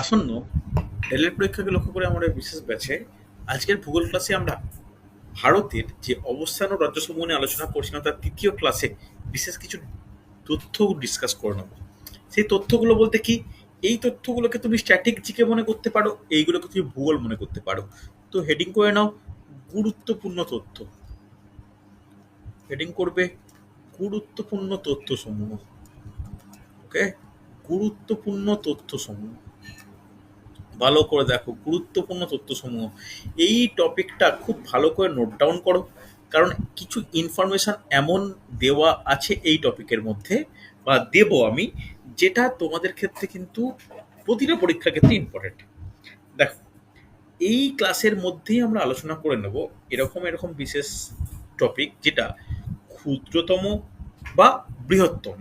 আসন্ন রেলের পরীক্ষাকে লক্ষ্য করে আমরা বিশেষ ব্যাচে আজকের ভূগোল ক্লাসে আমরা ভারতের যে অবস্থান ও রাজ্যসমূহ নিয়ে আলোচনা করছিলাম, তার তৃতীয় ক্লাসে বিশেষ কিছু তথ্য ডিসকাস করে নেব। সেই তথ্যগুলো বলতে কি? এই তথ্যগুলোকে তুমি স্ট্যাটিক জিকে মনে করতে পারো, এইগুলোকে তুমি ভূগোল মনে করতে পারো। তো হেডিং করে নাও, গুরুত্বপূর্ণ তথ্য। হেডিং করবে গুরুত্বপূর্ণ তথ্যসমূহ। ওকে গুরুত্বপূর্ণ তথ্যসমূহ। ভালো করে দেখো, গুরুত্বপূর্ণ তথ্যসমূহ। এই টপিকটা খুব ভালো করে নোট ডাউন করো, কারণ কিছু ইনফরমেশন এমন দেওয়া আছে এই টপিকের মধ্যে, বা দেব আমি, যেটা তোমাদের ক্ষেত্রে কিন্তু প্রতিটা পরীক্ষার ক্ষেত্রে ইম্পর্টেন্ট দেখো, এই ক্লাসের মধ্যেই আমরা আলোচনা করে নেব এরকম এরকম বিশেষ টপিক যেটা ক্ষুদ্রতম বা বৃহত্তম।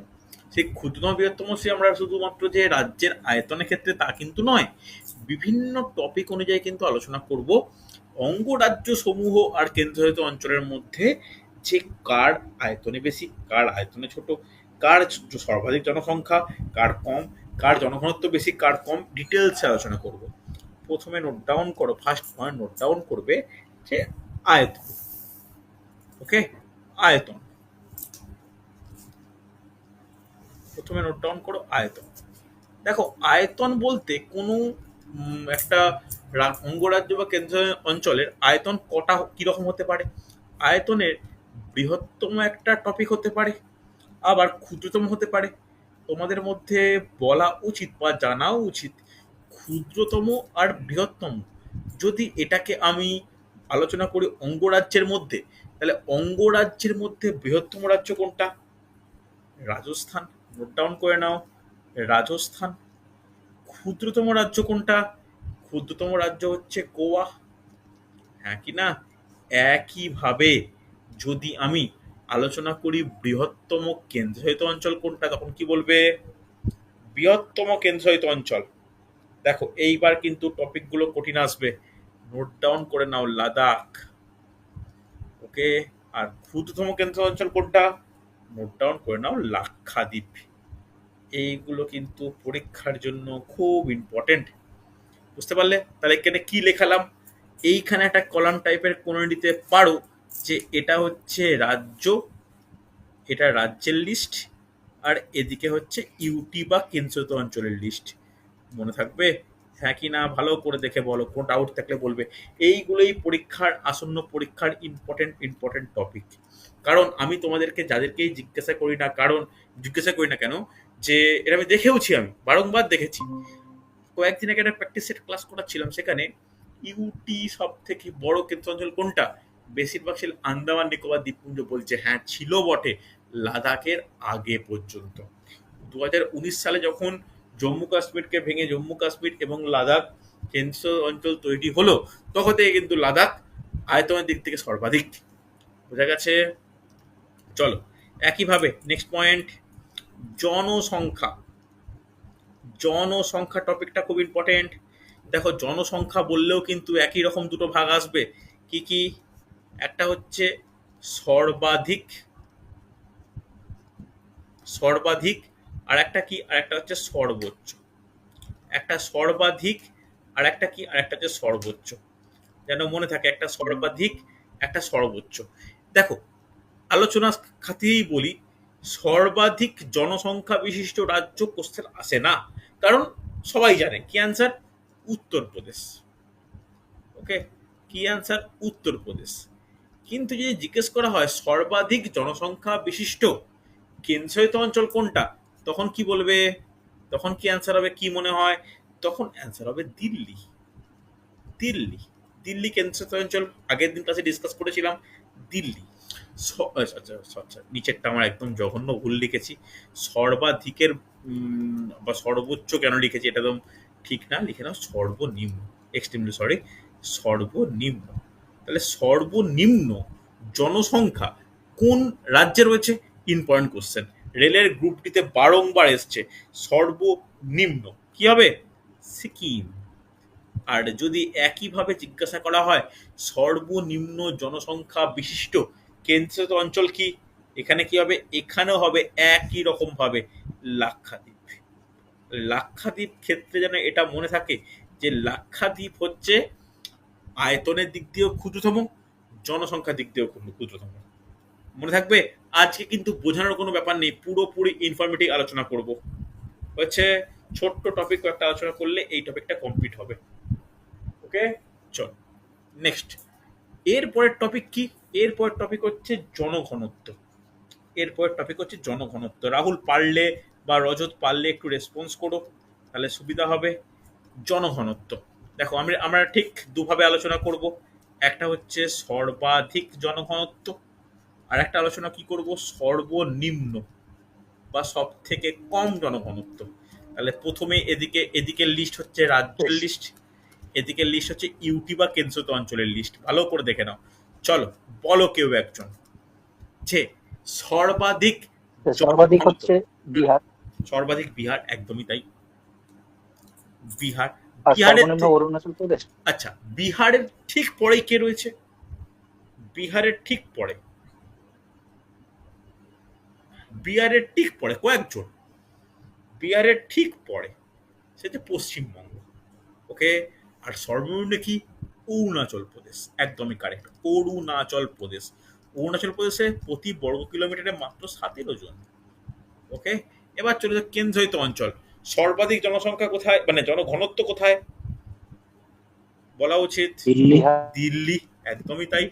সেই ক্ষুদ্রতম, বৃহত্তম সে আমরা শুধুমাত্র যে রাজ্যের আয়তনের ক্ষেত্রে তা কিন্তু নয় বিভিন্ন টপিক অনুযায়ী কিন্তু আলোচনা করব। অঙ্গরাজ্য সমূহ আর কেন্দ্রশাসিত অঞ্চলের মধ্যে যে কার আয়তনে বেশি, কার আয়তনে ছোট, কার সর্বাধিক জনসংখ্যা, কার কম, কার জনঘনত্ব বেশি, কার কম ডিটেলসে আলোচনা করব। প্রথমে নোট ডাউন করো ফার্স্ট পয়েন্ট নোট ডাউন করবে যে আয়তন ওকে আয়তন। প্রথমে নোট ডাউন করো, আয়তন। দেখো, আয়তন বলতে কোনো একটা অঙ্গরাজ্য বা কেন্দ্র অঞ্চলের আয়তন কটা কীরকম হতে পারে? আয়তনের বৃহত্তম একটা টপিক হতে পারে, আবার ক্ষুদ্রতম হতে পারে। তোমাদের মধ্যে বলা উচিত বা জানাও উচিত ক্ষুদ্রতম আর বৃহত্তম। যদি এটাকে আমি আলোচনা করি অঙ্গরাজ্যের মধ্যে, তাহলে অঙ্গরাজ্যের মধ্যে বৃহত্তম রাজ্য কোনটা? রাজস্থান নোট ডাউন করে নাও। রাজস্থান ক্ষুদ্রতম রাজ্য কোনটা? ক্ষুদ্রতম রাজ্য হচ্ছে গোয়া। হ্যাঁ কি না? একইভাবে যদি আমি আলোচনা করি বৃহত্তম কেন্দ্রশাসিত অঞ্চল কোনটা, তখন কি বলবে? বৃহত্তম কেন্দ্রশাসিত অঞ্চল। দেখো, এইবার কিন্তু টপিকগুলো কঠিন আসবে। নোট ডাউন করে নাও লাদাখ। ওকে আর ক্ষুদ্রতম কেন্দ্র অঞ্চল কোনটা? নোট ডাউন করে নাও লাক্ষাদ্বীপ। এইগুলো কিন্তু পরীক্ষার জন্য খুব ইম্পর্টেন্ট বুঝতে পারলে? তাহলে এখানে কি লেখালাম? এইখানে একটা কলাম টাইপের কোনো দিতে পারো যে এটা হচ্ছে রাজ্য, এটা রাজ্যের লিস্ট আর এদিকে হচ্ছে ইউটি বা কেন্দ্রশাসিত অঞ্চলের লিস্ট মনে থাকবে? হ্যাঁ কি না, ভালো করে দেখে বলো, কোনো ডাউট থাকলে বলবে। এইগুলোই পরীক্ষার, আসন্ন পরীক্ষার ইম্পর্টেন্ট ইম্পর্টেন্ট টপিক কারণ আমি তোমাদেরকে যাদেরকেই জিজ্ঞাসা করি না, কারণ জিজ্ঞাসা করি না কেন? যে এটা আমি দেখেওছি আমি, বারংবার দেখেছি। কয়েকদিন আগে একটা প্র্যাকটিস সেট ক্লাস করাচ্ছিলাম সেখানে ইউটি সব থেকে বড় কেন্দ্র অঞ্চল কোনটা? বেশিরভাগ ছিল আন্দামান, নিকোবর, দ্বীপপুঞ্জ বলছে হ্যাঁ ছিল বটে লাদাখের আগে পর্যন্ত। দু হাজার উনিশ সালে যখন জম্মু কাশ্মীরকে ভেঙে জম্মু কাশ্মীর এবং লাদাখ কেন্দ্র অঞ্চল তৈরি হলো, তখন থেকে কিন্তু লাদাখ আয়তনের দিক থেকে সর্বাধিক। বোঝা গেছে? চলো, একইভাবে নেক্সট পয়েন্ট জনসংখ্যা। জনসংখ্যা টপিকটা খুব ইম্পর্টেন্ট দেখো, জনসংখ্যা বললেও কিন্তু একই রকম দুটো ভাগ আসবে। কি কি? একটা হচ্ছে সর্বাধিক সর্বাধিক, আর একটা কি? আর একটা হচ্ছে সর্বোচ্চ। একটা সর্বাধিক, আর একটা কি? আর একটা হচ্ছে সর্বোচ্চ। যেন মনে থাকে, একটা সর্বাধিক, একটা সর্বোচ্চ। দেখো, আলোচনা খাতিরেই বলি সর্বাধিক জনসংখ্যা বিশিষ্ট রাজ্য কোশ্চেন আসে না। কারণ সবাই জানে, কি অ্যান্সার উত্তরপ্রদেশ। ওকে কি অ্যান্সার উত্তরপ্রদেশ। কিন্তু যদি জিজ্ঞেস করা হয় সর্বাধিক জনসংখ্যা বিশিষ্ট কেন্দ্রশাসিত অঞ্চল কোনটা, তখন কি বলবে? তখন কি অ্যান্সার হবে, কি মনে হয়? তখন অ্যান্সার হবে দিল্লি। দিল্লি। দিল্লি কেন্দ্রশাসিত অঞ্চল, আগের দিন ক্লাসে ডিসকাস করেছিলাম, দিল্লি। নিচেরটা আমার একদম জঘন্য ভুল লিখেছি। সর্বাধিকের বা সর্বোচ্চ কেন লিখেছি এটা একদম ঠিক না, লিখে নাও সর্বনিম্ন এক্সট্রিমলি সরি সর্বনিম্ন। তাহলে সর্বনিম্ন জনসংখ্যা কোন রাজ্যে রয়েছে? ইম্পর্টেন্ট কোশ্চেন রেলের গ্রুপটিতে বারংবার এসছে, সর্বনিম্ন। কি হবে? সিকিম। আর যদি একইভাবে জিজ্ঞাসা করা হয়, সর্বনিম্ন জনসংখ্যা বিশিষ্ট কেন্দ্রশাসিত অঞ্চল কি? এখানে কি হবে? এখানেও হবে, একই রকম ভাবে। লাক্ষাদ্বীপ। লাক্ষাদ্বীপ ক্ষেত্রে যেন এটা মনে থাকে যে লাক্ষাদ্বীপ হচ্ছে আয়তনের দিক দিয়েও ক্ষুদ্রতম, জনসংখ্যার দিক দিয়েও ক্ষুদ্র- ক্ষুদ্রতম। মনে থাকবে? আজকে কিন্তু বোঝানোর কোনো ব্যাপার নেই, পুরোপুরি ইনফরমেটিভ আলোচনা করব। হচ্ছে ছোট্ট টপিক একটা আলোচনা করলে এই টপিকটা কমপ্লিট হবে। ওকে চল নেক্সট এরপরের টপিক কি? এরপরের টপিক হচ্ছে জনঘনত্ব। এরপরের টপিক হচ্ছে জনঘনত্ব। রাহুল পারলে বা রজত পারলে একটু রেসপন্স করো তাহলে সুবিধা হবে। জনঘনত্ব। দেখো আমি আমরা ঠিক দুভাবে আলোচনা করব। একটা হচ্ছে সর্বাধিক জনঘনত্ব আর একটা আলোচনা কি করব? সর্বনিম্ন বা সব থেকে কম জনঘনত্ব। তাহলে প্রথমে এদিকে এদিকের লিস্ট হচ্ছে রাজ্যের লিস্ট এদিকের লিস্ট হচ্ছে ইউটি বা কেন্দ্রশাসিত অঞ্চলের লিস্ট ভালো করে দেখে নাও। চলো বলো কেউ একজন। যে সর্বাধিক সর্বাধিক হচ্ছে বিহার। সর্বাধিক বিহার একদমই তাই। বিহার বিহারের অরুণাচল প্রদেশ? আচ্ছা বিহারের ঠিক পরেই কে রয়েছে? বিহারের ঠিক পরে। বিহারের ঠিক পরে কয়েকজন। বিহারের ঠিক পরে সেটা পশ্চিমবঙ্গ। ওকে আর সর্বনিম্ন কি? অরুণাচল প্রদেশ। একদমই কারেক্ট অরুণাচল প্রদেশ। অরুণাচল প্রদেশে প্রতি বর্গ কিলোমিটারে মাত্র সতেরো জন ওকে এবার চলে যাক কেন্দ্রশাসিত অঞ্চল। সর্বাধিক জনসংখ্যা কোথায়? মানে জনঘনত্ব কোথায়? বলা উচিত দিল্লি। একদমই তাই।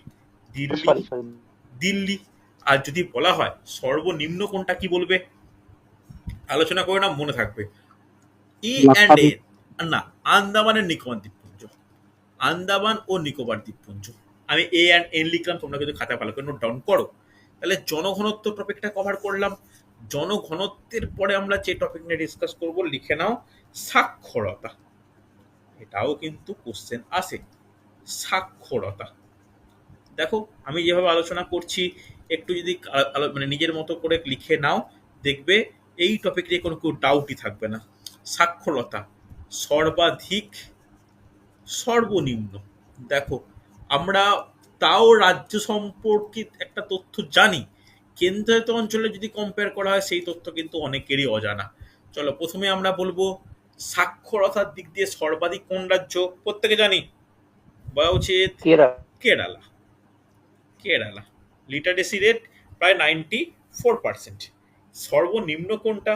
দিল্লি। দিল্লি। আর যদি বলা হয় সর্বনিম্ন কোনটা কি বলবে? আলোচনা করে না মনে থাকবে। ই অ্যান্ড এ না আন্দামানের নিকোবর দ্বীপপুঞ্জ আন্দামান ও নিকোবর দ্বীপপুঞ্জ। আমি এ অ্যান্ড এন লিখলাম, তোমরা কিন্তু খাতা ভালো করে নোট ডাউন করো। তাহলে জনঘনত্ব টপিকটা কভার করলাম। জনঘনত্বের পরে আমরা যে টপিক নিয়ে ডিসকাস করব, লিখে নাও সাক্ষরতা। এটাও কিন্তু কোশ্চেন আসে। সাক্ষরতা। দেখো, আমি যেভাবে আলোচনা করছি, একটু যদি মানে নিজের মতো করে লিখে নাও, দেখবে এই টপিক নিয়ে কোনো কেউ ডাউটই থাকবে না। সাক্ষরতা। সর্বাধিক সর্বনিম্ন। দেখো আমরা তাও রাজ্য সম্পর্কিত একটা তথ্য জানি। কেন্দ্রায়িত অঞ্চলে যদি কম্পেয়ার করা হয় সেই তথ্য কিন্তু অনেকেরই অজানা। চলো প্রথমে আমরা বলব সাক্ষরতার দিক দিয়ে সর্বাধিক কোন রাজ্য? প্রত্যেকে জানি বলা উচিত কেরালা। কেরালা। কেরালা। লিটারেসি রেট প্রায় নাইনটি ফোর পার্সেন্ট সর্বনিম্ন কোনটা?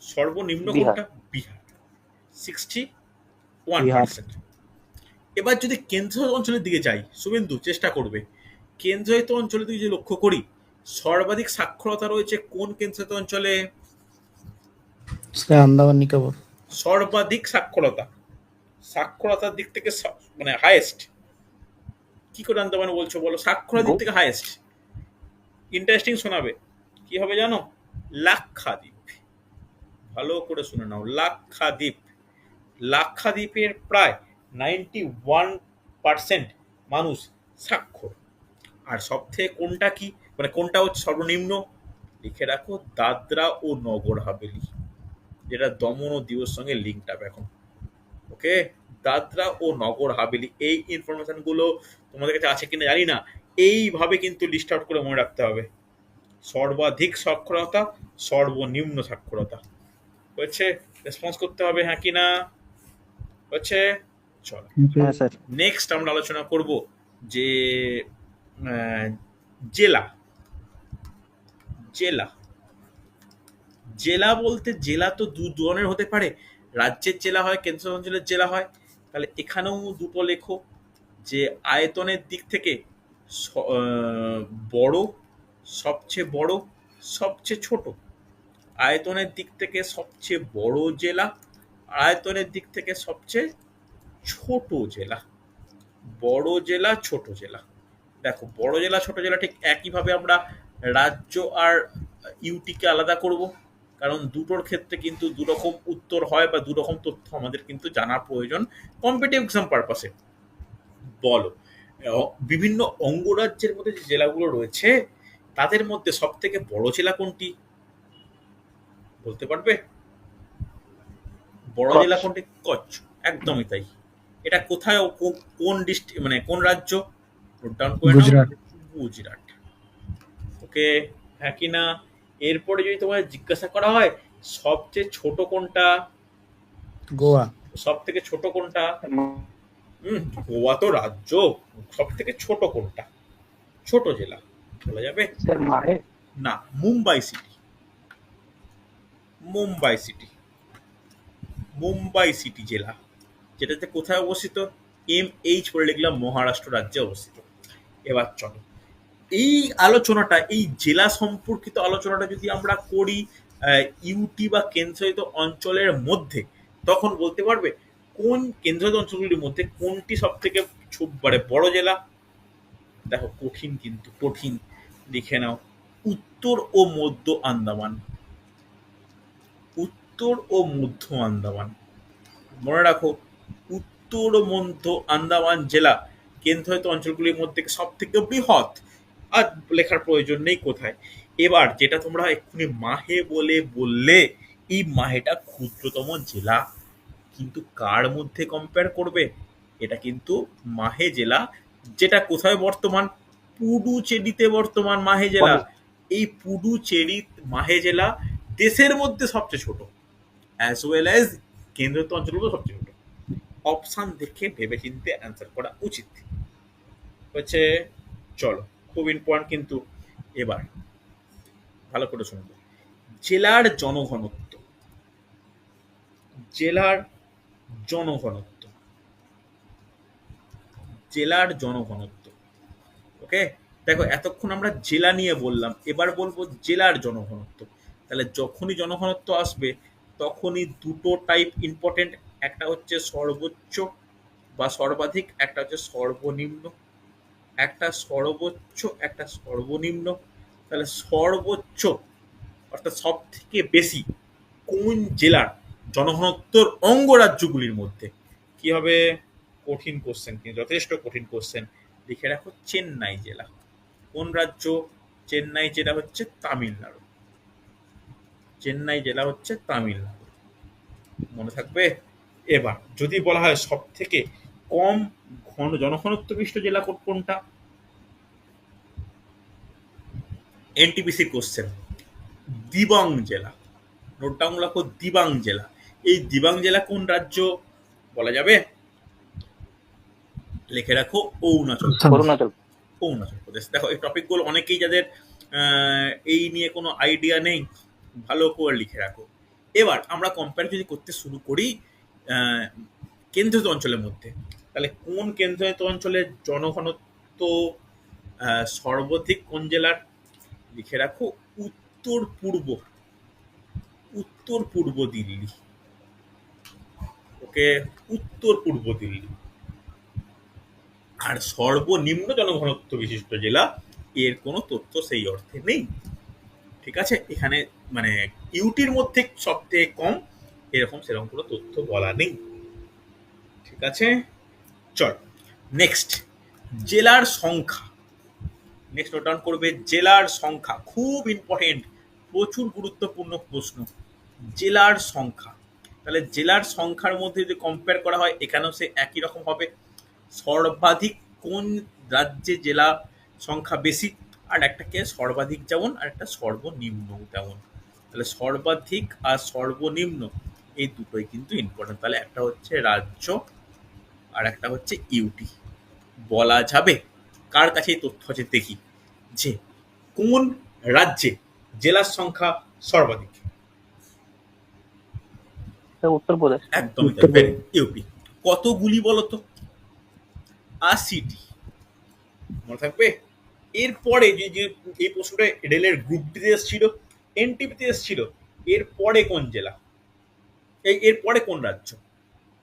সর্বনিম্ন কোনটা? বিহার। সিক্সটি ওয়ান পার্সেন্ট এবার যদি কেন্দ্রীয় অঞ্চলের দিকে যাই শুভেন্দু চেষ্টা করবে। কেন্দ্রায়িত অঞ্চলের দিকে যদি লক্ষ্য করি সর্বাধিক সাক্ষরতা রয়েছে কোন কেন্দ্রায়িত অঞ্চলে? আন্দামান নিকোবর। সর্বাধিক সাক্ষরতা। সাক্ষরতার দিক থেকে মানে হাইয়েস্ট কি করে আনতে মানে বলছো বলো? সাক্ষরতার দিক থেকে হাইয়েস্ট ইন্টারেস্টিং শোনাবে। কি হবে জানো? লাক্ষাদ্বীপ। ভালো করে শুনে নাও। লাক্ষাদ্বীপ। লাক্ষাদ্বীপের প্রায় নাইনটি ওয়ান পার্সেন্ট মানুষ স্বাক্ষর। আর সব থেকে কোনটা কি? মানে কোনটা হচ্ছে সর্বনিম্ন? লিখে রাখো, দাদরা ও নগর হাভেলি। যেটা দমন ও দিউর সঙ্গে লিঙ্কড আপ এখন। ওকে দাদরা ও নগর হাভেলি। এই ইনফরমেশনগুলো তোমাদের কাছে আছে কিনা জানি না। এইভাবে কিন্তু লিস্ট আউট করে মনে রাখতে হবে। সর্বাধিক সাক্ষরতা সর্বনিম্ন সাক্ষরতা হচ্ছে রেসপন্স করতে হবে হ্যাঁ কি না হচ্ছে চলো। হ্যাঁ নেক্সট আমরা আলোচনা করব যে আহ, জেলা। জেলা। জেলা বলতে জেলা তো দু ধরনের হতে পারে। রাজ্যের জেলা হয় কেন্দ্র অঞ্চলের জেলা হয়। তাহলে এখানেও দুটো লেখো যে আয়তনের দিক থেকে স- আহ, বড় সবচেয়ে বড় সবচেয়ে ছোট। আয়তনের দিক থেকে সবচেয়ে বড় জেলা আয়তনের দিক থেকে সবচেয়ে ছোট জেলা। বড় জেলা, ছোট জেলা। দেখো, বড় জেলা, ছোট জেলা ঠিক একইভাবে আমরা রাজ্য আর ইউটিকে আলাদা করব। কারণ দুটোর ক্ষেত্রে কিন্তু দুরকম উত্তর হয় বা দুরকম তথ্য আমাদের কিন্তু জানা প্রয়োজন কম্পিটিভ এক্সাম পারপাসে বলো বিভিন্ন অঙ্গরাজ্যের মধ্যে যে জেলাগুলো রয়েছে, তাদের মধ্যে সব থেকে বড় জেলা কোনটি? বলতে পারবে? বড়। জেলা কোনটি? কচ্ছ। একদমই তাই। এটা কোথায় কোন ডিস্ট্রিক্ট মানে কোন রাজ্য? নোট ডাউন করে গুজরাট। গুজরাট। ওকে হ্যাঁ কি না? এরপরে যদি তোমার জিজ্ঞাসা করা হয় সবচেয়ে ছোট কোনটা? গোয়া। সব থেকে ছোট কোনটা? হুম গোয়া তো রাজ্য। সব থেকে ছোট কোনটা? ছোট জেলা। বলা যাবে? না Mumbai city. Mumbai city. Mumbai city জেলা, যেটাতে কোথায় অবস্থিত? এম এইচ বলে লিখলাম মহারাষ্ট্র রাজ্যে অবস্থিত। এবার চলো। এই আলোচনাটা, এই জেলা সম্পর্কিত আলোচনাটা যদি আমরা করি ইউটি বা কেন্দ্রশাসিত অঞ্চলের মধ্যে, তখন বলতে পারবে কোন কেন্দ্রশাসিত অঞ্চলগুলির মধ্যে কোনটি সব থেকে মানে বড় জেলা? দেখো, কঠিন কিন্তু কঠিন। লিখে নাও, উত্তর ও মধ্য আন্দামান। উত্তর ও মধ্য আন্দামান। মনে রাখো উত্তর ও মধ্য আন্দামান জেলা কেন্দ্রশাসিত অঞ্চলগুলির মধ্যে সব থেকে বৃহৎ আর লেখার প্রয়োজন নেই কোথায়। এবার যেটা তোমরা এক্ষুনি মাহে বলে বললে এই মাহেটা ক্ষুদ্রতম জেলা। কিন্তু কার মধ্যে কম্পেয়ার করবে? এটা কিন্তু মাহে জেলা যেটা কোথায় বর্তমান? পুডুচেরিতে বর্তমান মাহে জেলা। এই পুডুচেরি মাহে জেলা দেশের মধ্যে সবচেয়ে ছোট। অ্যাজ ওয়েল অ্যাজ কেন্দ্রীয় অঞ্চলগুলো সবচেয়ে ছোট। অপশান দেখে ভেবেচিন্তে অ্যান্সার করা উচিত। হচ্ছে, চলো, খুব ইম্পর্টেন্ট কিন্তু এবার। ভালো করে শুনব জেলার জনঘনত্ব। জেলার জনঘনত্ব। জেলার জনঘনত্ব। ওকে? দেখো, এতক্ষণ আমরা জেলা নিয়ে বললাম। এবার বলব জেলার জনঘনত্ব। তাহলে যখনই জনঘনত্ব আসবে তখনই দুটো টাইপ ইম্পর্টেন্ট একটা হচ্ছে সর্বোচ্চ বা সর্বাধিক, একটা হচ্ছে সর্বনিম্ন। একটা সর্বোচ্চ, একটা সর্বনিম্ন। তাহলে সর্বোচ্চ, অর্থাৎ সব থেকে বেশি কোন জেলার জনঘনত্বর অঙ্গরাজ্যগুলির মধ্যে? কি হবে? কঠিন কোশ্চেন কিন্তু যথেষ্ট কঠিন কোশ্চেন লিখে রাখো চেন্নাই জেলা। কোন রাজ্য? চেন্নাই জেলা হচ্ছে তামিলনাড়ু। চেন্নাই জেলা হচ্ছে তামিলনাড়ু। মনে থাকবে? এবার যদি বলা হয় সব থেকে কম ঘন জনঘনত্ব বিশিষ্ট জেলা কোন- কোনটা? এনটিপিসি কোশ্চেন দিবাং জেলা। নোট ডাউন রাখো দিবাং জেলা। এই দিবাং জেলা কোন রাজ্য? বলা যাবে? লিখে রাখো অরুণাচল অরুণাচল। অরুণাচল প্রদেশ। দেখো এই টপিকগুলো অনেকেই যাদের আহ, এই নিয়ে কোনো আইডিয়া নেই ভালো করে লিখে রাখো। এবার আমরা কম্পেয়ার যদি করতে শুরু করি আহ, কেন্দ্রীয় অঞ্চলের মধ্যে তাহলে কোন কেন্দ্রীয় অঞ্চলের জনঘনত্ব সর্বাধিক কোন জেলার? লিখে রাখো উত্তর পূর্ব উত্তর পূর্ব দিল্লি। ওকে উত্তর পূর্ব দিল্লি। আর সর্বনিম্ন জনঘনত্ব বিশিষ্ট জেলা এর কোনো তথ্য সেই অর্থে নেই। ঠিক আছে? এখানে মানে ইউটির মধ্যে সবথেকে কম, এরকম সেরকম কোনো তথ্য বলা নেই। ঠিক আছে? চল নেক্সট জেলার সংখ্যা। নেক্সট নোট ডাউন করবে, জেলার সংখ্যা। খুব ইম্পর্টেন্ট প্রচুর গুরুত্বপূর্ণ প্রশ্ন। জেলার সংখ্যা। তাহলে জেলার সংখ্যার মধ্যে যদি কম্পেয়ার করা হয়, এখানেও সে একই রকম হবে। সর্বাধিক কোন রাজ্যে জেলা সংখ্যা বেশি? আর একটাকে সর্বাধিক যেমন, আর একটা সর্বনিম্ন তেমন। তাহলে সর্বাধিক আর সর্বনিম্ন এই দুটোই কিন্তু ইম্পর্টেন্ট তাহলে একটা হচ্ছে রাজ্য আর একটা হচ্ছে ইউটি বলা যাবে কার কাছে এই তথ্য আছে দেখি যে কোন রাজ্যে জেলার সংখ্যা সর্বাধিক? উত্তরপ্রদেশ। ইউপি কতগুলি বলতো আশিটি মনে থাকবে? এরপরে যে যে এই প্রশ্নটা রেলের গ্রুপ ডিতে এসেছিল। এনটিপিতে এসেছিল এরপরে কোন জেলা? এই এরপরে কোন রাজ্য?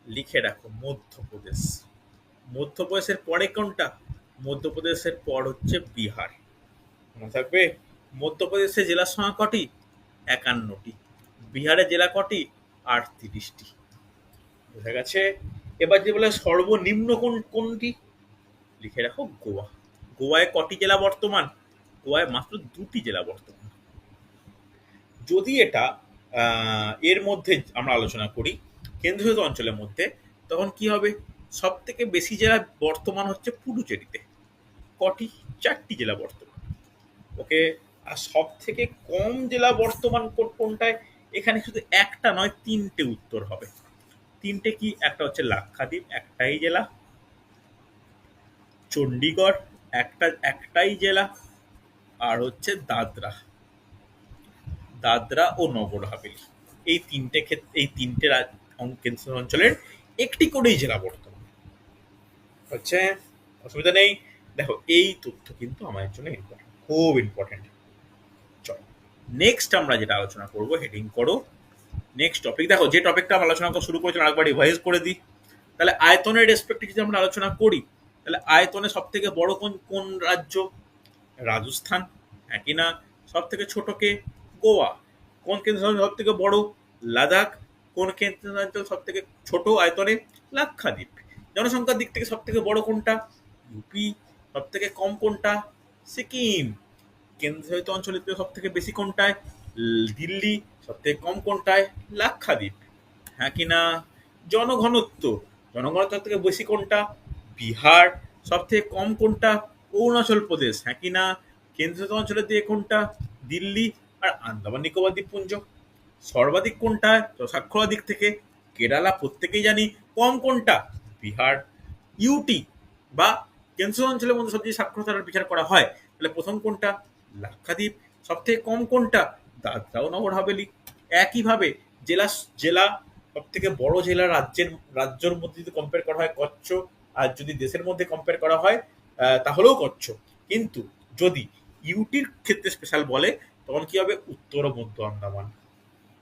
লিখে রাখো, মধ্যপ্রদেশ। মধ্যপ্রদেশের পরে কোনটা? মধ্যপ্রদেশের পর হচ্ছে বিহার। মনে থাকবে মধ্যপ্রদেশের জেলার সংখ্যা কটি? একান্নটি। বিহারের জেলা কটি? আটত্রিশটি। বোঝা গেছে? এবার যে বলে সর্বনিম্ন কোন, কোনটি? লিখে রাখো গোয়া। গোয়ায় কটি জেলা বর্তমান? গোয়ায় মাত্র দুটি জেলা বর্তমান। যদি এটা এর মধ্যে আমরা আলোচনা করি কেন্দ্রীয় অঞ্চলের মধ্যে, তখন কি হবে? সব থেকে বেশি জেলা বর্তমান হচ্ছে পুডুচেরিতে। কটি, চারটি জেলা বর্তমান। ওকে? আর সব থেকে কম জেলা বর্তমান কোন- কোনটায়? এখানে শুধু একটা নয়, তিনটে উত্তর হবে। তিনটে কি? একটা হচ্ছে লাক্ষাদ্বীপ, একটাই জেলা। চণ্ডীগড় একটা একটাই জেলা। আর হচ্ছে দাদরা। দাদরা ও নগর হাভেলি। এই তিনটে ক্ষেত্রে এই তিনটে কেন্দ্রশাসিত অঞ্চলের একটি করেই জেলা বর্তমান। হচ্ছে, অসুবিধা নেই। দেখো, এই তথ্য কিন্তু আমাদের জন্য ইম্পর্টেন্ট খুব ইম্পর্টেন্ট চলো নেক্সট আমরা যেটা আলোচনা করব হেডিং করো। নেক্সট টপিক দেখো, যে টপিকটা আমরা আলোচনা শুরু করেছিলাম একবার রিভাইজ করে দিই। তাহলে আয়তনের রেসপেক্টে যদি আমরা আলোচনা করি, তাহলে আয়তনে সব থেকে বড় কোন কোন রাজ্য? রাজস্থান, একই না? সব থেকে ছোট কে? গোয়া কোন কেন্দ্র সব থেকে বড়? লাদাখ। কোন কেন্দ্রাঞ্চল সব থেকে ছোট আয়তনে? লাক্ষাদ্বীপ। জনসংখ্যার দিক থেকে সব থেকে বড় কোনটা? ইউপি। সব থেকে কম কোনটা? সিকিম। কেন্দ্রশাসিত অঞ্চলের সব থেকে বেশি কোনটায়? দিল্লি। সব থেকে কম কোনটায়? লাক্ষাদ্বীপ। হ্যাঁ কি না? জনঘনত্ব। জনঘনত্ব সব থেকে বেশি কোনটা? বিহার। সব থেকে কম কোনটা? অরুণাচল প্রদেশ। হ্যাঁ কি না? কেন্দ্রশাসিত অঞ্চলের দিকে কোনটা? দিল্লি। আর আন্দামান নিকোবর দ্বীপপুঞ্জ। সর্বাধিক কোনটা সাক্ষরতা দিক থেকে, কেরালা প্রত্যেকেই জানি কম কোনটা, বিহার ইউটি বা কেন্দ্রশাসিত অঞ্চলের মধ্যে সবচেয়ে সাক্ষরতার বিচার করা হয়। তাহলে প্রথম কোনটা, লাক্ষাদ্বীপ। সব থেকে কম কোনটা, দাদরা ও নগর হাভেলি। একইভাবে জেলা জেলা সব থেকে বড় জেলা রাজ্যের রাজ্যের মধ্যে যদি কম্পেয়ার করা হয় কচ্ছ, আর যদি দেশের মধ্যে কম্পেয়ার করা হয় তাহলেও কচ্ছ। কিন্তু যদি ইউটির ক্ষেত্রে স্পেশাল বলে তখন কি হবে? উত্তর ও মধ্য আন্দামান।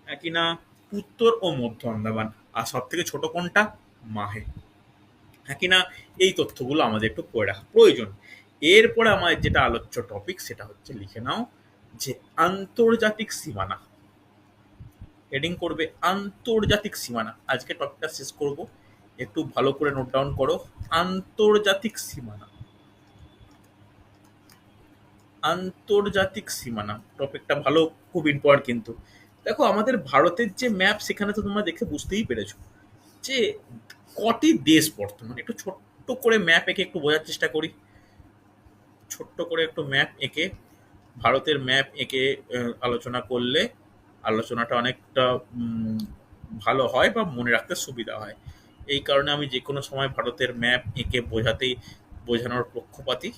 একই না? উত্তর ও মধ্য আন্দামান। আর সব থেকে ছোট কোনটা? মাহে। হ্যাঁ কি না? এই তথ্যগুলো আমাদের একটু পড়ে রাখা প্রয়োজন। এরপরে আমাদের যেটা আলোচ্য টপিক সেটা হচ্ছে লিখে নাও যে আন্তর্জাতিক সীমানা। হেডিং করবে আন্তর্জাতিক সীমানা। আজকে টপিকটা শেষ করব। একটু ভালো করে নোট ডাউন করো। আন্তর্জাতিক সীমানা। আন্তর্জাতিক সীমানা। টপিকটা ভালো, খুব ইম্পর্টেন্ট কিন্তু। দেখো, আমাদের ভারতের যে ম্যাপ সেখানে তো তোমরা দেখে বুঝতেই পেরেছ যে কটি দেশ বর্তমানে, একটু ছোট্ট করে ম্যাপ এঁকে একটু বোঝার চেষ্টা করি। ছোট্ট করে একটু ম্যাপ এঁকে, ভারতের ম্যাপ এঁকে আলোচনা করলে আলোচনাটা অনেকটা ভালো হয় বা মনে রাখতে সুবিধা হয়। এই কারণে আমি যে কোনো সময় ভারতের ম্যাপ এঁকে বোঝাতেই, বোঝানোর পক্ষপাতী।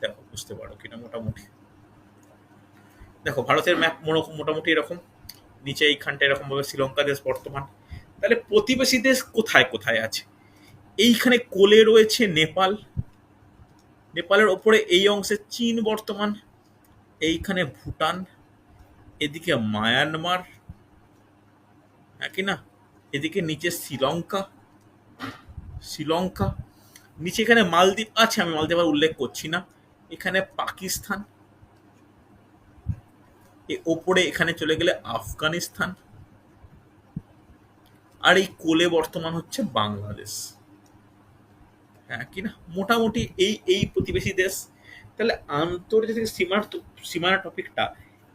দেখো, বুঝতে পারো কিনা মোটামুটি। দেখো, ভারতের ম্যাপ মোটামুটি এরকম। নিচে এইখানটা এরকম ভাবে শ্রীলঙ্কা দেশ বর্তমান। তাহলে প্রতিবেশী দেশ কোথায় কোথায় আছে? এইখানে কোলে রয়েছে নেপাল। নেপালের ওপরে এই অংশে চীন বর্তমান। এইখানে ভুটান। এদিকে মায়ানমার। হ্যাঁ কি না? এদিকে নিচে শ্রীলঙ্কা। শ্রীলঙ্কা। নিচে এখানে মালদ্বীপ আছে, আমি মালদ্বীপ উল্লেখ করছি না। এখানে পাকিস্তান ওপরে এখানে চলে গেলে আফগানিস্তান, আর এই কোলে বর্তমান হচ্ছে বাংলাদেশ। হ্যাঁ কি না? মোটামুটি এই এই প্রতিবেশী দেশ। তাহলে আন্তর্জাতিক সীমার সীমানা টপিকটা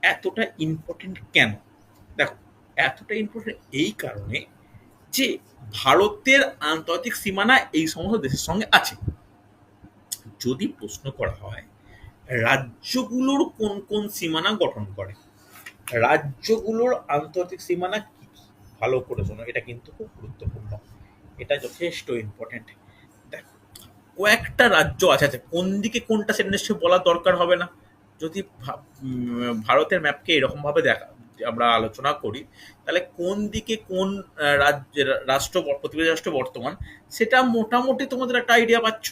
এতটা ইম্পর্টেন্ট কেন? দেখো, এতটা ইম্পর্টেন্ট এই কারণে যে ভারতের আন্তর্জাতিক সীমানা এই সমস্ত দেশের সঙ্গে আছে। যদি প্রশ্ন করা হয়, রাজ্যগুলোর কোন কোন সীমানা গঠন করে? রাজ্যগুলোর আন্তর্জাতিক সীমানা কি কি? ভালো করে শোনো, এটা কিন্তু খুব গুরুত্বপূর্ণ। এটা যথেষ্ট ইম্পর্টেন্ট দেখো, কয়েকটা রাজ্য আছে আছে। কোন দিকে কোনটা সেটা নিশ্চয়ই বলার দরকার হবে না। যদি ভারতের ম্যাপকে এরকমভাবে দেখা আমরা আলোচনা করি, তাহলে কোন দিকে কোন রাজ্যের রাষ্ট্র প্রতিবেশী রাষ্ট্র বর্তমান, সেটা মোটামুটি তোমাদের একটা আইডিয়া পাচ্ছ।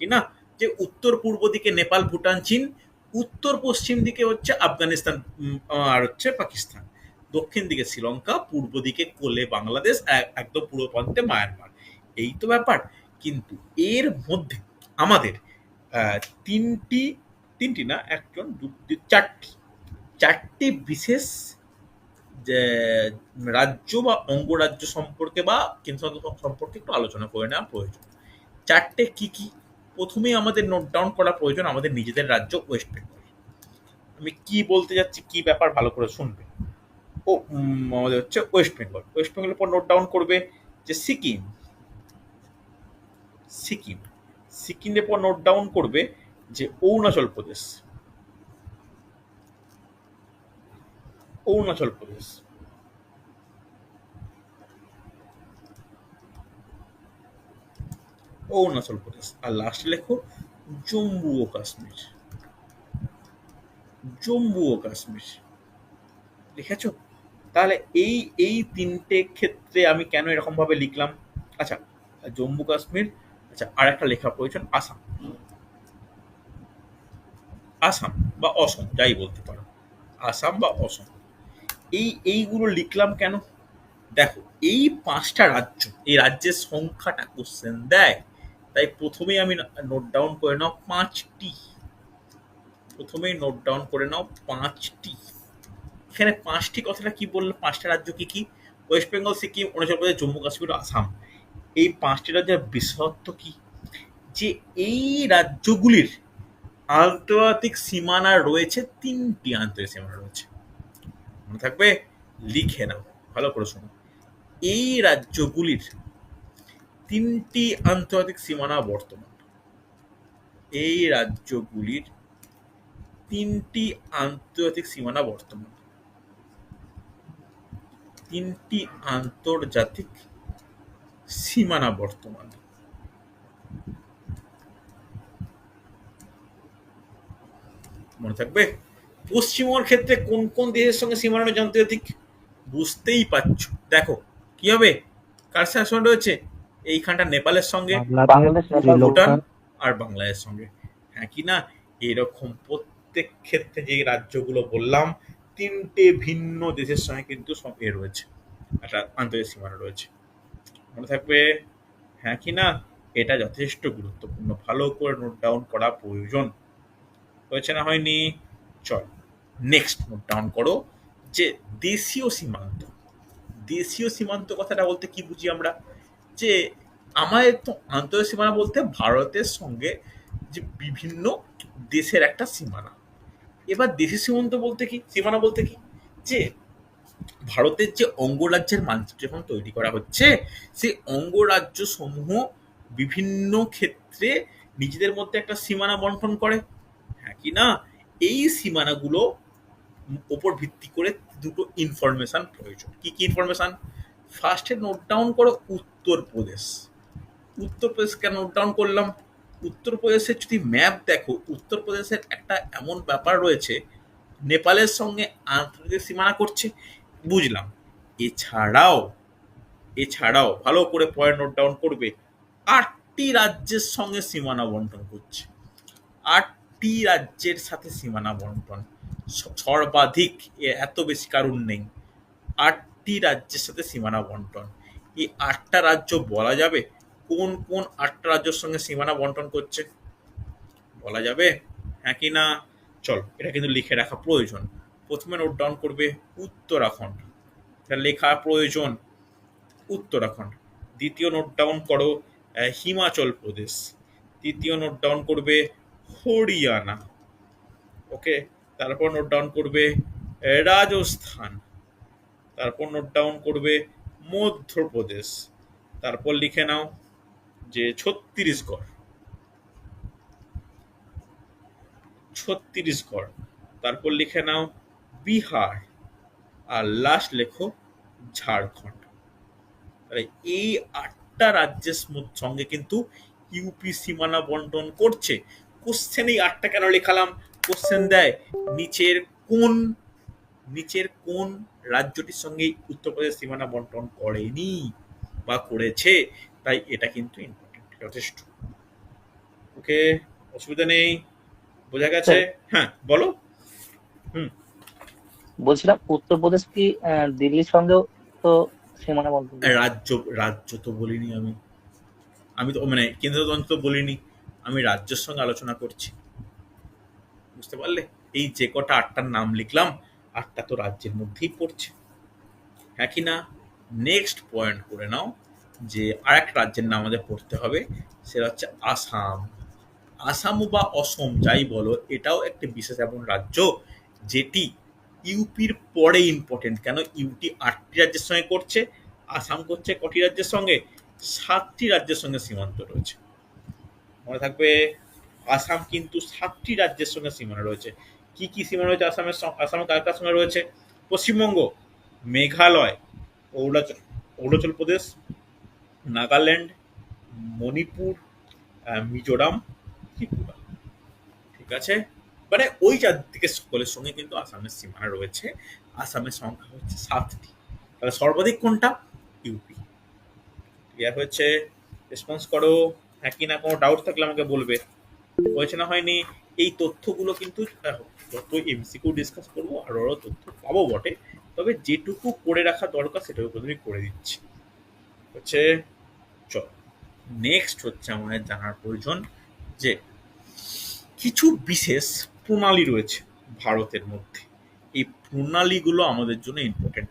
কি না যে উত্তর পূর্ব দিকে নেপাল, ভুটান, চীন, উত্তর পশ্চিম দিকে হচ্ছে আফগানিস্তান আর হচ্ছে পাকিস্তান। দক্ষিণ দিকে শ্রীলঙ্কা, পূর্ব দিকে কোলে বাংলাদেশ এক- একদম পূর্ব প্রান্তে মায়ানমার। এই তো ব্যাপার। কিন্তু এর মধ্যে আমাদের তিনটি তিনটি না, একজন চারটি চারটি বিশেষ রাজ্য বা অঙ্গরাজ্য সম্পর্কে বা কেন্দ্র সম্পর্কে একটু আলোচনা করে নেওয়া প্রয়োজন। চারটে কি কি প্রথমেই আমাদের নোট ডাউন করা প্রয়োজন আমাদের নিজেদের রাজ্য ওয়েস্ট বেঙ্গল আমি কি বলতে যাচ্ছি, কি ব্যাপার ভালো করে শুনবে? ও আমাদের হচ্ছে ওয়েস্ট বেঙ্গল ওয়েস্ট বেঙ্গলের পর নোট ডাউন করবে যে সিকিম সিকিম, সিকিমের পর নোট ডাউন করবে যে অরুণাচল প্রদেশ। অরুণাচল প্রদেশ। অরুণাচল প্রদেশ। আর লাস্টে লেখো, জম্মু ও কাশ্মীর। জম্মু ও কাশ্মীর। লিখেছ? তাহলে এই এই তিনটে ক্ষেত্রে আমি কেন এরকম ভাবে লিখলাম? আচ্ছা জম্মু, কাশ্মীর আচ্ছা আর একটা লেখা প্রয়োজন, আসাম। আসাম বা অসম, যাই বলতে পারো। আসাম বা অসম। এই, এইগুলো লিখলাম কেন? দেখো, এই পাঁচটা রাজ্য, এই রাজ্যের সংখ্যাটা কোশ্চেন দেয়। তাই প্রথমেই আমি নোট ডাউন করে নাও পাঁচটি। প্রথমেই নোট ডাউন করে নাও পাঁচটি। এখানে পাঁচটি কথাটা কি বলল? পাঁচটা রাজ্য কি কি? ওয়েস্ট বেঙ্গল সিকিম অরুণাচল প্রদেশ জম্মু কাশ্মীর আসাম এই পাঁচটি রাজ্যের বিশেষত্ব কি? যে এই রাজ্যগুলির আন্তর্জাতিক সীমানা রয়েছে, তিনটি আন্তর্জাতিক সীমানা রয়েছে। মনে থাকবে? লিখে নাও, ভালো করে শোনো। এই রাজ্যগুলির তিনটি আন্তর্জাতিক সীমানা বর্তমান। এই রাজ্যগুলির তিনটি আন্তর্জাতিক সীমানা বর্তমান। তিনটি আন্তর্জাতিক সীমানা বর্তমান। মনে থাকবে? পশ্চিমবঙ্গের ক্ষেত্রে কোন কোন দেশের সঙ্গে সীমানা আন্তর্জাতিক বুঝতেই পারছ। দেখো, কি হবে? কার সীমানা রয়েছে? এইখানটা নেপালের সঙ্গে ভুটান আর বাংলাদেশের সঙ্গে। হ্যাঁ কি না? এরকম প্রত্যেক ক্ষেত্রে যে রাজ্যগুলো বললাম তিনটে ভিন্ন দেশের সঙ্গে কিন্তু এ রয়েছে একটা আন্তর্জাতিক সীমানা রয়েছে। মনে থাকবে হ্যাঁ কি না? এটা যথেষ্ট গুরুত্বপূর্ণ। ভালো করে নোট ডাউন করা প্রয়োজন। হয়েছে না হয়নি? চল নেক্সট নোট ডাউন করো যে দেশীয় সীমান্ত। দেশীয় সীমান্ত কথাটা বলতে কি বুঝি আমরা? যে আমাদের তো আন্তর্জাতিক সীমানা বলতে ভারতের সঙ্গে যে বিভিন্ন দেশের একটা সীমানা। এবার দেশের সীমান্ত বলতে কি? সীমানা বলতে কি? যে ভারতের যে অঙ্গরাজ্যের মানচিত্র যখন তৈরি করা হচ্ছে, সেই অঙ্গরাজ্য সমূহ বিভিন্ন ক্ষেত্রে নিজেদের মধ্যে একটা সীমানা বন্টন করে। হ্যাঁ কি না? এই সীমানাগুলো ওপর ভিত্তি করে দুটো ইনফরমেশন প্রয়োজন। কি কি ইনফরমেশন ফার্স্টে নোট ডাউন করো উত্তরপ্রদেশ। উত্তরপ্রদেশ কেন নোট ডাউন করলাম? উত্তরপ্রদেশের যদি ম্যাপ দেখো, উত্তরপ্রদেশের একটা এমন ব্যাপার রয়েছে, নেপালের সঙ্গে আন্তর্জাতিক সীমানা করছে, বুঝলাম। এছাড়াও এছাড়াও ভালো করে পয়েন্ট নোট ডাউন করবে, আটটি রাজ্যের সঙ্গে সীমানা বন্টন করছে। আটটি রাজ্যের সাথে সীমানা বন্টন। সর্বাধিক এত বেশি কারণ নেই। আটটি রাজ্যের সাথে সীমানা বন্টন। এই আটটা রাজ্য বলা যাবে? কোন কোন আটটা রাজ্যের সঙ্গে সীমানা বন্টন করছে? বলা যাবে? হ্যাঁ কি না? চল, এটা কিন্তু লিখে রাখা প্রয়োজন। প্রথমে নোট ডাউন করবে উত্তরাখণ্ড। এটা লেখা প্রয়োজন উত্তরাখণ্ড। দ্বিতীয় নোট ডাউন করো হিমাচল প্রদেশ। তৃতীয় নোট ডাউন করবে হরিয়ানা। ওকে তারপর নোট ডাউন করবে রাজস্থান। তারপর নোট ডাউন করবে মধ্যপ্রদেশ। তারপর লিখে নাও যে ছত্তিশগড়। ছত্তিশগড়। তারপর লিখে নাও বিহার। আর লাস্ট লেখো ঝাড়খণ্ড। এই আটটা রাজ্যের সঙ্গে কিন্তু ইউপি সীমানা বন্টন করছে। কোশ্চেন এই আটটা কেন লেখালাম? কোশ্চেন দেয়, নিচের কোন নিচের কোন রাজ্যটির সঙ্গে উত্তরপ্রদেশ সীমানা বন্টন করেনি বা করেছে তাই এটা কিন্তু ইম্পর্টেন্ট যথেষ্ট। ওকে? অসুবিধা নেই? বোঝা গেছে? হ্যাঁ বলো। হুম। বলছিলাম উত্তরপ্রদেশ কি দিল্লির সঙ্গেও তো সীমানা বন্ধ রাজ্য রাজ্য তো বলিনি আমি। আমি তো মানে কেন্দ্রতন্ত্র বলিনি। আমি রাজ্যের সঙ্গে আলোচনা করছি। বুঝতে পারলে? এই যে কটা আটটার নাম লিখলাম আটটা তো রাজ্যের মধ্যেই পড়ছে। হ্যাঁ কি না? নেক্সট পয়েন্ট করে নাও যে আর একটা রাজ্যের নাম আমাদের পড়তে হবে, সেটা হচ্ছে আসাম। আসাম বা অসম যাই বলো, এটাও একটি বিশেষ এমন রাজ্য যেটি ইউপির পরে ইম্পর্টেন্ট কেন? ইউটি আটটি রাজ্যের সঙ্গে করছে, আসাম করছে কটি রাজ্যের সঙ্গে? সাতটি রাজ্যের সঙ্গে সীমান্ত রয়েছে। মনে থাকবে, আসাম কিন্তু সাতটি রাজ্যের সঙ্গে সীমানা রয়েছে। কি কি সীমা রয়েছে আসামের আসামের কার কার সঙ্গে রয়েছে? পশ্চিমবঙ্গ, মেঘালয়, অরুণাচল অরুণাচল প্রদেশ, নাগাল্যান্ড, মণিপুর মিজোরাম, ত্রিপুরা। ঠিক আছে? মানে ওই চারদিকে সকলের সঙ্গে কিন্তু আসামের সীমানা রয়েছে। আসামের সংখ্যা হচ্ছে সাতটি। তাহলে সর্বাধিক কোনটা? ইউপি ক্লিয়ার হয়েছে? রেসপন্স করো। হ্যাঁ কি না কোনো ডাউট থাকলে আমাকে বলবে। হয়েছে না হয়নি? এই তথ্যগুলো কিন্তু যত এমসিকিউ ডিসকাস করব আর আরও তথ্য পাবো বটে, তবে যেটুকু করে রাখা দরকার সেটুকু প্রথমে করে দিচ্ছি। হচ্ছে, চল। নেক্সট হচ্ছে আমাদের জানার প্রয়োজন যে, কিছু বিশেষ প্রণালী রয়েছে ভারতের মধ্যে। এই প্রণালীগুলো আমাদের জন্য ইম্পর্টেন্ট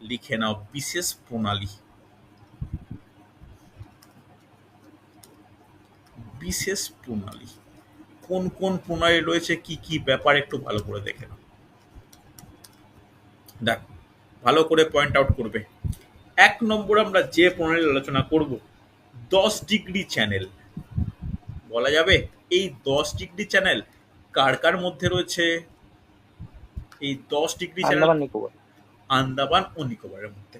লিখে নাও, বিশেষ প্রণালী। বিশেষ প্রণালী। কোন কোন প্রণালী রয়েছে কি কি ব্যাপার একটু ভালো করে দেখে নাও। দেখ ভালো করে পয়েন্ট আউট করবে। এক নম্বর আমরা যে প্রণালীর আলোচনা করব দশ ডিগ্রি চ্যানেল বলা যাবে এই দশ ডিগ্রি চ্যানেল কার কার মধ্যে রয়েছে? এই দশ ডিগ্রি চ্যানেল আন্দামান আন্দামান ও নিকোবরের মধ্যে।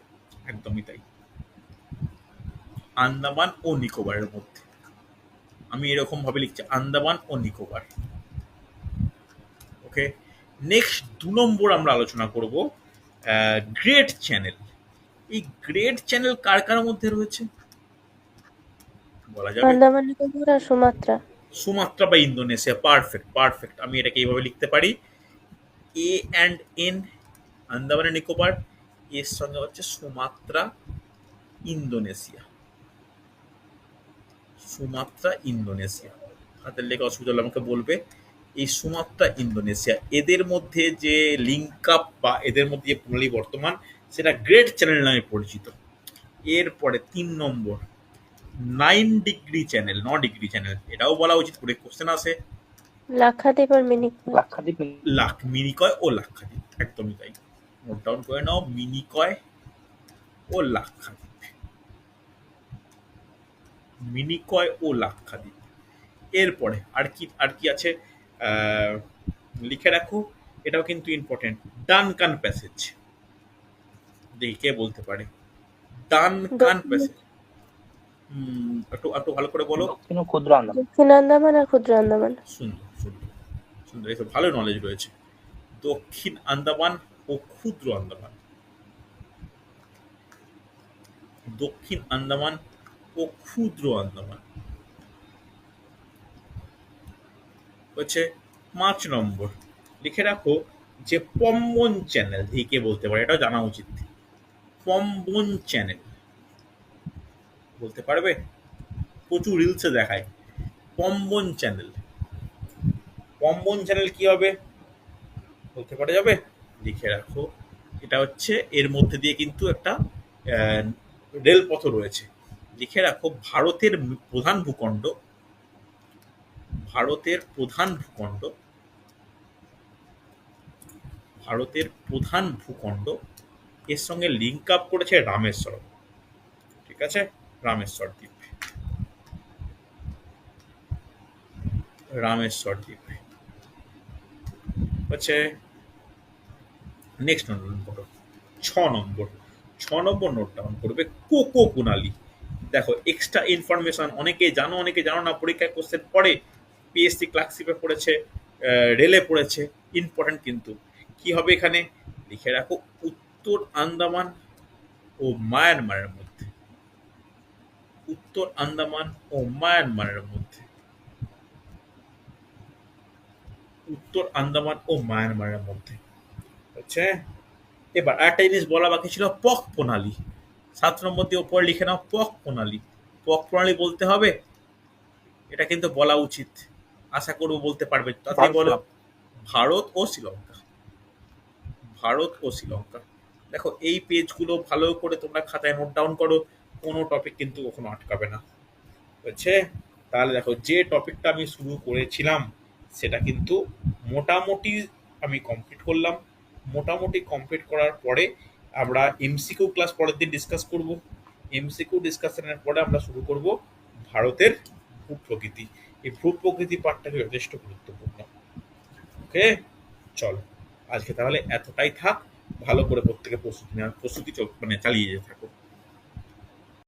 একদমই তাই। আন্দামান ও নিকোবরের মধ্যে। আমি এরকম ভাবে লিখছি আন্দামান ও নিকোবর। ওকে? নেক্সট দু নম্বর আমরা আলোচনা করব গ্রেট চ্যানেল এই গ্রেট চ্যানেল কার কার মধ্যে রয়েছে? বলা যাবে আন্দামান নিকোবর আর সুমাত্রা। সুমাত্রা বা ইন্দোনেশিয়া পারফেক্ট পারফেক্ট আমি এটাকে এইভাবে লিখতে পারি। A and N Andaman Nicobar. এর সঙ্গে হচ্ছে সুমাত্রা ইন্দোনেশিয়া। Sumatra Indonesia. হাতের লেখা অসুবিধা হলে আমাকে বলবে এই সুমাত্রা ইন্দোনেশিয়া। এদের মধ্যে যে লিঙ্ক আপ বা এদের মধ্যে যে প্রণালী বর্তমান সেটা গ্রেট চ্যানেল নামে পরিচিত। এরপরে তিন নম্বর নাইন ডিগ্রি চ্যানেল ন ডিগ্রি চ্যানেল এটাও বলা উচিত করে কোশ্চেন আসে। লাক্ষাদ্বীপ আর মিনিকয় লাক্ষাদ্বীপ। লাখ মিনিকয় ও লাক্ষাদ্বীপ একদমই তাই। নোট ডাউন করে নাও মিনিকয় ও লাক্ষাদ্বীপ। মিনিকয় ও লাক্ষাদ্বীপ। এরপরে আর কি আর কি আছে? লিখে রাখো এটাও কিন্তু ইম্পর্টেন্ট ডানকান প্যাসেজ দেখি কে বলতে পারে। ডানকান প্যাসেজ একটু একটু ভালো করে বলো। ক্ষুদ্র আন্দামান। দক্ষিণ আন্দামান আর ক্ষুদ্র আন্দামান। সুন্দর সুন্দর সুন্দর। এসব ভালো নলেজ রয়েছে। দক্ষিণ আন্দামান ও ক্ষুদ্র আন্দামান। দক্ষিণ আন্দামান ও ক্ষুদ্র আন্দামান। হচ্ছে পাঁচ নম্বর। লিখে রাখো যে পম্বন চ্যানেল কে বলতে পারে, এটাও জানা উচিত। পম্বন চ্যানেল। বলতে পারবে? প্রচুর রিলসে দেখায়। পম্বন চ্যানেল। পম্বন চ্যানেল কি হবে? বলতে পারা যাবে? লিখে রাখো। এটা হচ্ছে এর মধ্যে দিয়ে কিন্তু একটা রেলপথ রয়েছে। লিখে রাখো, ভারতের প্রধান ভূখণ্ড, ভারতের প্রধান ভূখণ্ড, ভারতের প্রধান ভূখণ্ড, এর সঙ্গে লিঙ্ক আপ করেছে রামেশ্বর ঠিক আছে? রামেশ্বর দ্বীপ। রামেশ্বর দ্বীপ। হচ্ছে নেক্সট নোট করো ছ নম্বর ছ নম্বর নোট ডাউন করবে কোকো কুনালি। দেখো এক্সট্রা ইনফরমেশন অনেকে জানো অনেকে জানো না, পরীক্ষায় কোশ্চেন পড়ে পিএসসি ক্লার্কশিপে পড়েছে রেলে পড়েছে ইম্পর্টেন্ট কিন্তু। কি হবে এখানে? লিখে রাখো, উত্তর আন্দামান ও মায়ানমারের মধ্যে। উত্তর আন্দামান ও মায়ানমারের মধ্যে। উত্তর আন্দামান ও মায়ানমারের মধ্যে। হচ্ছে এবার একটা জিনিস বলা বাকি ছিল, পক প্রণালী। সাত নম্বর দিয়ে ওপরে লিখে নাও পক প্রণালী। পক প্রণালী বলতে হবে এটা কিন্তু বলা উচিত। আশা করব বলতে পারবে। তাতে বলো ভারত ও শ্রীলঙ্কা। ভারত ও শ্রীলঙ্কা। দেখো এই পেজগুলো ভালো করে তোমরা খাতায় নোট ডাউন করো কোনো টপিক কিন্তু কখনো আটকাবে না। হচ্ছে তাহলে দেখো যে টপিকটা আমি শুরু করেছিলাম সেটা কিন্তু মোটামুটি আমি কমপ্লিট করলাম। মোটামুটি কমপ্লিট করার পরে আমরা এমসিকিউ ক্লাস পরের দিন ডিসকাস করব। এমসিকিউ ডিসকাশনের পরে আমরা শুরু করব ভারতের ভূ প্রকৃতি এই ভূ প্রকৃতি পাঠটাকে যথেষ্ট গুরুত্বপূর্ণ। ওকে চলো, আজকে তাহলে এতটাই থাক। ভালো করে প্রত্যেকে প্রস্তুতি প্রস্তুতি মানে চালিয়ে যেতে থাকো।